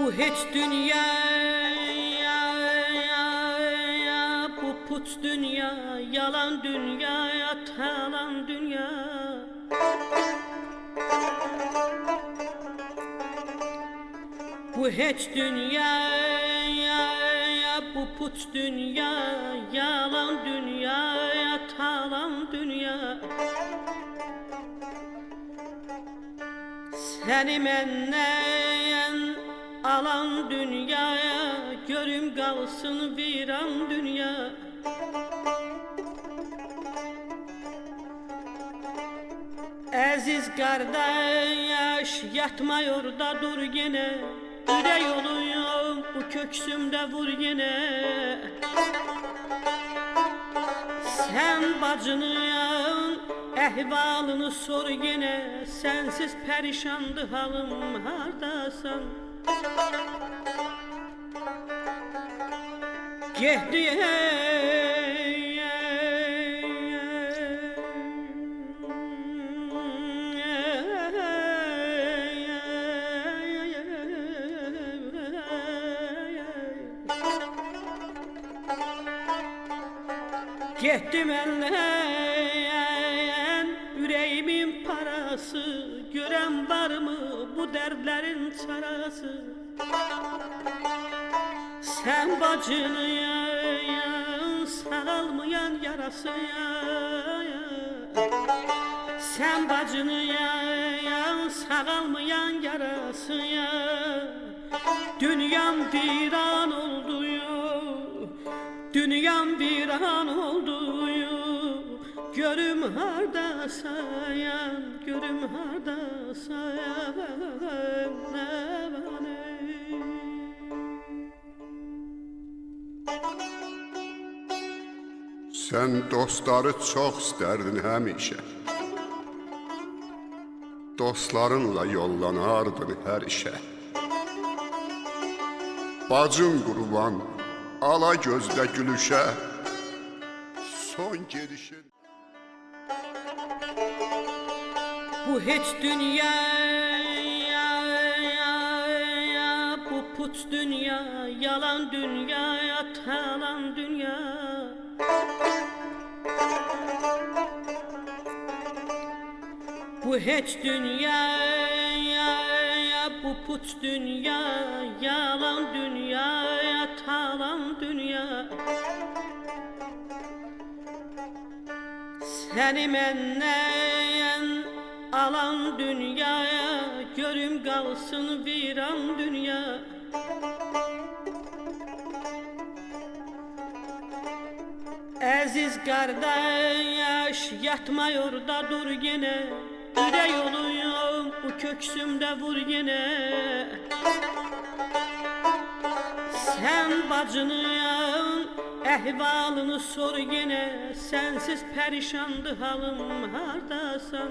Bu hiç dünya ya, ya, ya, bu put dünya yalan dünya yatalan dünya. Bu hiç dünya ya, ya, bu put dünya yalan dünya yatalan dünya. Seni menden alan dünyaya Görüm kalsın viran dünya. Aziz kardeş yatma orada dur gene Ürey oluyorum bu köksümde vur gene Sen bacının ehvalını sor gene Sensiz perişandı halım hardasan Getdi Getdim elleyen parası Gören var mı bu dertlerin çarası? Sen bacını yayan sarılmayan yarası ya Sen bacını yayan sarılmayan yarası ya Dünyam viran oldu ya Dünyam bir an oldu Görüm harda sayan Görüm harda sayan ne Sen dostları çox istərdin həmişə. Dostlarınla yollanardın hər işə. Bacın qurban, ala gözlə gülüşə. Son gedişin Bu hiç dünya ya, ya, ya, Bu put dünya Yalan dünya Yatalan dünya. Bu hiç dünya ya, ya, Bu put dünya Yalan dünya Yatalan dünya. Seni menden alan dünyaya Görüm kalsın viran dünya. Aziz kardeş yatma orada dur gene Ürey oluyorum bu köksümde vur gene Sen bacının ehvalını sor gene Sensiz perişandı halım hardasan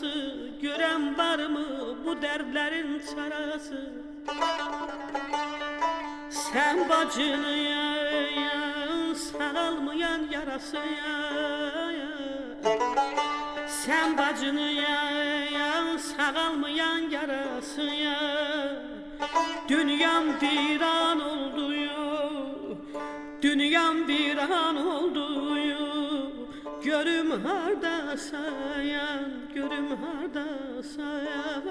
parası Gören var mı bu dertlerin çarası? Sen bacını yayan sarılmayan yarası ya Sen bacını yayan sarılmayan yarası ya Dünyam viran oldu ya Dünyam bir an oldu Görüm harda sayan Görüm harda sayan